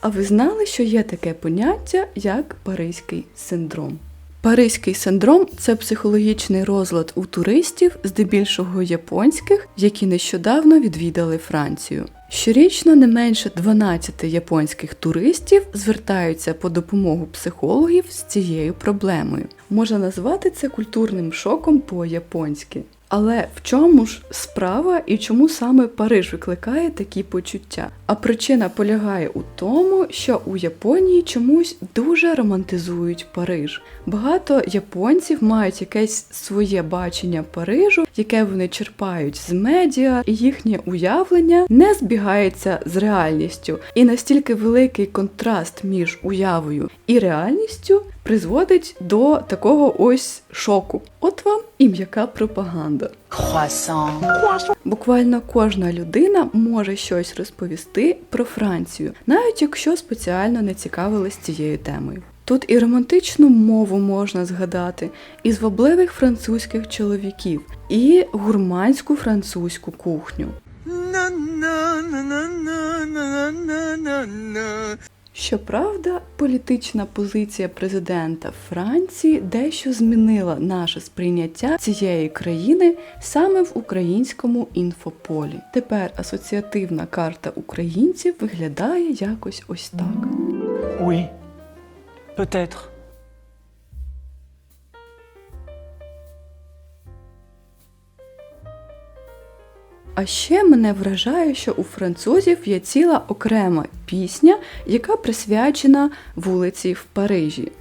А ви знали, що є таке поняття, як паризький синдром? Паризький синдром це психологічний розлад у туристів, здебільшого японських, які нещодавно відвідали Францію. Щорічно не менше 12 японських туристів звертаються по допомогу психологів з цією проблемою. Можна назвати це культурним шоком по-японськи. Але в чому ж справа і чому саме Париж викликає такі почуття? А причина полягає у тому, що у Японії чомусь дуже романтизують Париж. Багато японців мають якесь своє бачення Парижу, яке вони черпають з медіа, і їхнє уявлення не збігається з реальністю. І настільки великий контраст між уявою і реальністю призводить до такого ось шоку. От вам і м'яка пропаганда. Croissant. Буквально кожна людина може щось розповісти про Францію, навіть якщо спеціально не цікавилась цією темою. Тут і романтичну мову можна згадати, і звабливих французьких чоловіків, і гурманську французьку кухню. Щоправда, політична позиція президента Франції дещо змінила наше сприйняття цієї країни саме в українському інфополі. Тепер асоціативна карта українців виглядає якось ось так. Oui, peut-être. А ще мене вражає, що у французів є ціла окрема пісня, яка присвячена вулиці в Парижі.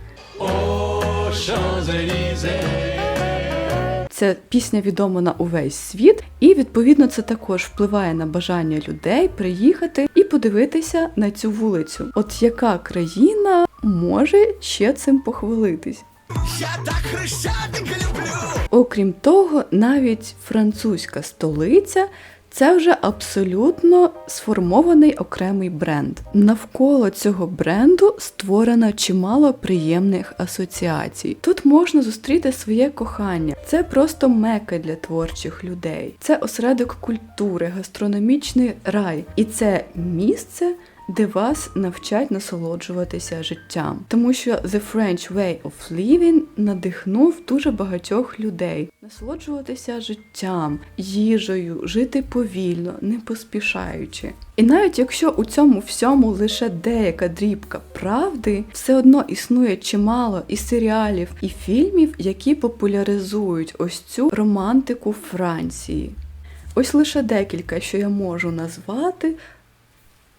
Ця пісня відома на увесь світ, і відповідно це також впливає на бажання людей приїхати і подивитися на цю вулицю. От яка країна може ще цим похвалитись? Окрім того, навіть французька столиця це вже абсолютно сформований окремий бренд. Навколо цього бренду створено чимало приємних асоціацій. Тут можна зустріти своє кохання. Це просто мека для творчих людей. Це осередок культури, гастрономічний рай. І це місце де вас навчать насолоджуватися життям. Тому що The French Way of Living надихнув дуже багатьох людей насолоджуватися життям, їжею, жити повільно, не поспішаючи. І навіть якщо у цьому всьому лише деяка дрібка правди, все одно існує чимало і серіалів, і фільмів, які популяризують ось цю романтику Франції. Ось лише декілька, що я можу назвати.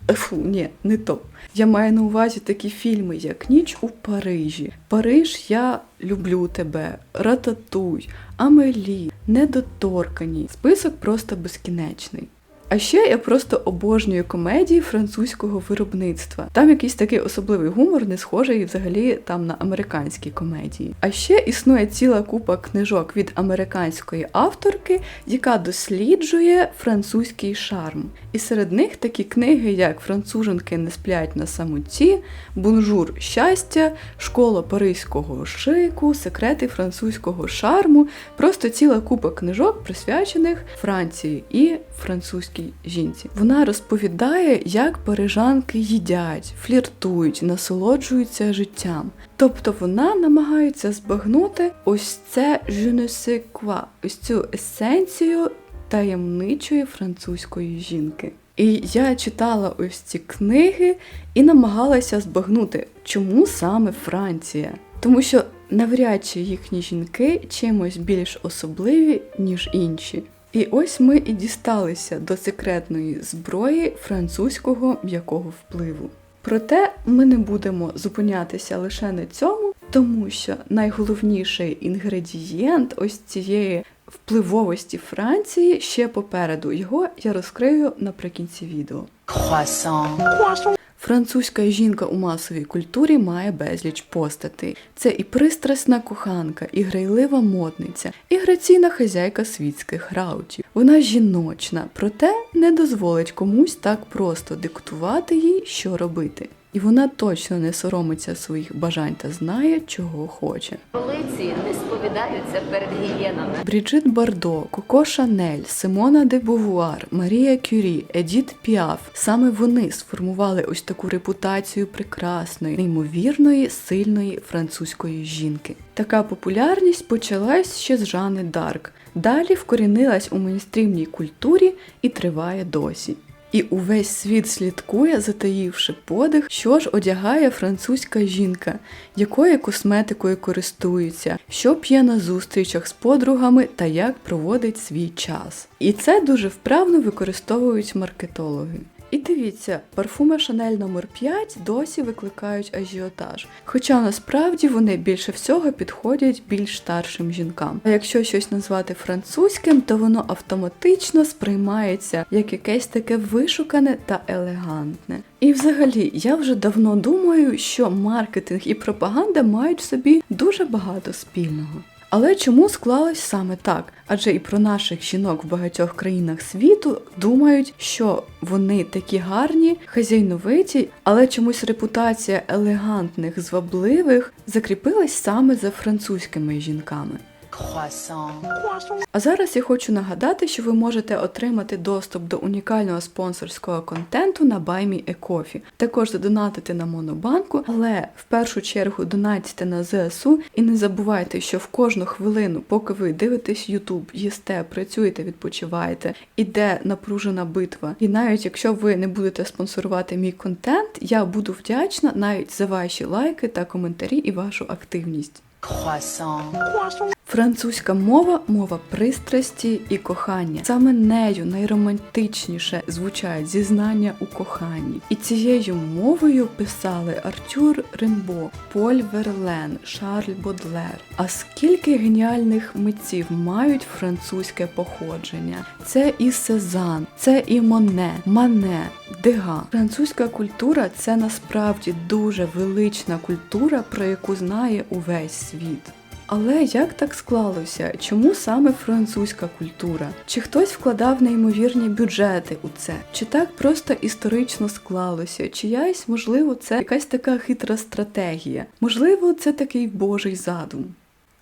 Фу, ні, не то. Я маю на увазі такі фільми, як Ніч у Парижі, Париж, я люблю тебе, Рататуй, Амелі, Недоторкані. Список просто безкінечний. А ще я просто обожнюю комедії французького виробництва. Там якийсь такий особливий гумор, не схожий взагалі там на американські комедії. А ще існує ціла купа книжок від американської авторки, яка досліджує французький шарм. І серед них такі книги, як Француженки не сплять на самоті, Бонжур щастя, Школа паризького шику, Секрети французького шарму. Просто ціла купа книжок, присвячених Франції і французькій жінці. Вона розповідає, як парижанки їдять, фліртують, насолоджуються життям. Тобто вона намагається збагнути ось це je ne ось цю есенцію таємничої французької жінки. І я читала ось ці книги і намагалася збагнути, чому саме Франція. Тому що навряд чи їхні жінки чимось більш особливі, ніж інші. І ось ми і дісталися до секретної зброї французького м'якого впливу. Проте ми не будемо зупинятися лише на цьому, тому що найголовніший інгредієнт ось цієї впливовості Франції ще попереду. Його я розкрию наприкінці відео. Croissant. Французька жінка у масовій культурі має безліч постатей. Це і пристрасна коханка, і грайлива модниця, і граційна хазяйка світських раутів. Вона жіночна, проте не дозволить комусь так просто диктувати їй, що робити. І вона точно не соромиться своїх бажань та знає, чого хоче. Полиці не сповідаються перед гієнами. Бріджит Бардо, Коко Шанель, Симона де Бувуар, Марія Кюрі, Едіт Піаф саме вони сформували ось таку репутацію прекрасної, неймовірної, сильної французької жінки. Така популярність почалась ще з Жани Дарк. Далі вкорінилась у мейнстрімній культурі і триває досі. І увесь світ слідкує, затаївши подих, що ж одягає французька жінка, якою косметикою користується, що п'є на зустрічах з подругами та як проводить свій час. І це дуже вправно використовують маркетологи. І дивіться, парфуми Шанель номер 5 досі викликають ажіотаж. Хоча насправді вони більше всього підходять більш старшим жінкам. А якщо щось назвати французьким, то воно автоматично сприймається як якесь таке вишукане та елегантне. І взагалі, я вже давно думаю, що маркетинг і пропаганда мають в собі дуже багато спільного. Але чому склалось саме так? Адже і про наших жінок в багатьох країнах світу думають, що вони такі гарні, хазяйновиті, але чомусь репутація елегантних, звабливих закріпилась саме за французькими жінками. Croissant, А зараз я хочу нагадати, що ви можете отримати доступ до унікального спонсорського контенту на BuyMeACoffee. Також задонатити на Монобанку, але в першу чергу донатьте на ЗСУ і не забувайте, що в кожну хвилину, поки ви дивитесь YouTube, їсте, працюєте, відпочиваєте, іде напружена битва. І навіть якщо ви не будете спонсорувати мій контент, я буду вдячна навіть за ваші лайки та коментарі і вашу активність. croissant, Французька мова мова пристрасті і кохання. Саме нею найромантичніше звучать зізнання у коханні. І цією мовою писали Артюр Римбо, Поль Верлен, Шарль Бодлер. А скільки геніальних митців мають французьке походження? Це і Сезанн, це і Моне, Мане, Дега. Французька культура це насправді дуже велична культура, про яку знає увесь світ. Але як так склалося? Чому саме французька культура? Чи хтось вкладав неймовірні бюджети у це? Чи так просто історично склалося? Чиясь, можливо, це якась така хитра стратегія? Можливо, це такий божий задум?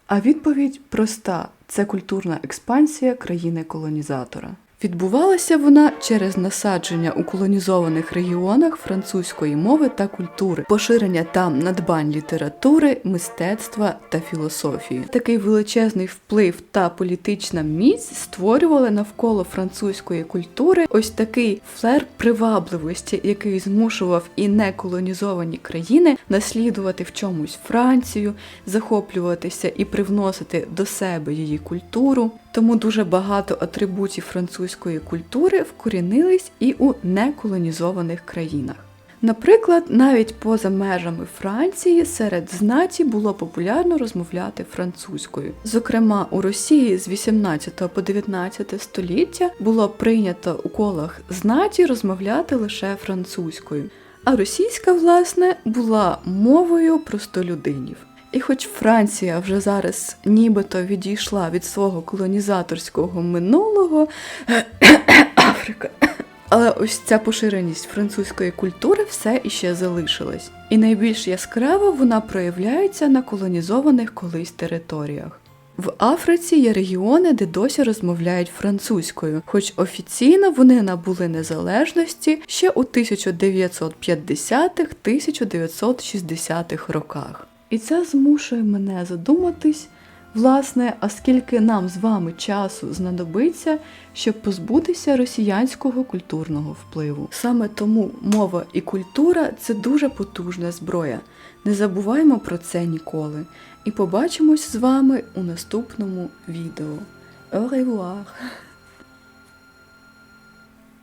А відповідь проста: це культурна експансія країни-колонізатора. Відбувалася вона через насадження у колонізованих регіонах французької мови та культури, поширення там надбань літератури, мистецтва та філософії. Такий величезний вплив та політична міць створювали навколо французької культури ось такий флер привабливості, який змушував і неколонізовані країни наслідувати в чомусь Францію, захоплюватися і привносити до себе її культуру. Тому дуже багато атрибутів французької культури вкорінились і у неколонізованих країнах. Наприклад, навіть поза межами Франції серед знаті було популярно розмовляти французькою. Зокрема, у Росії з 18 по 19 століття було прийнято у колах знаті розмовляти лише французькою, а російська, власне, була мовою простолюдинів. І хоч Франція вже зараз нібито відійшла від свого колонізаторського минулого, Африка. Але ось ця поширеність французької культури все іще залишилась. І найбільш яскраво вона проявляється на колонізованих колись територіях. В Африці є регіони, де досі розмовляють французькою, хоч офіційно вони набули незалежності ще у 1990-1960-х роках. І це змушує мене задуматись, власне, а скільки нам з вами часу знадобиться, щоб позбутися росіянського культурного впливу. Саме тому мова і культура це дуже потужна зброя. Не забуваймо про це ніколи. І побачимось з вами у наступному відео. Au revoir!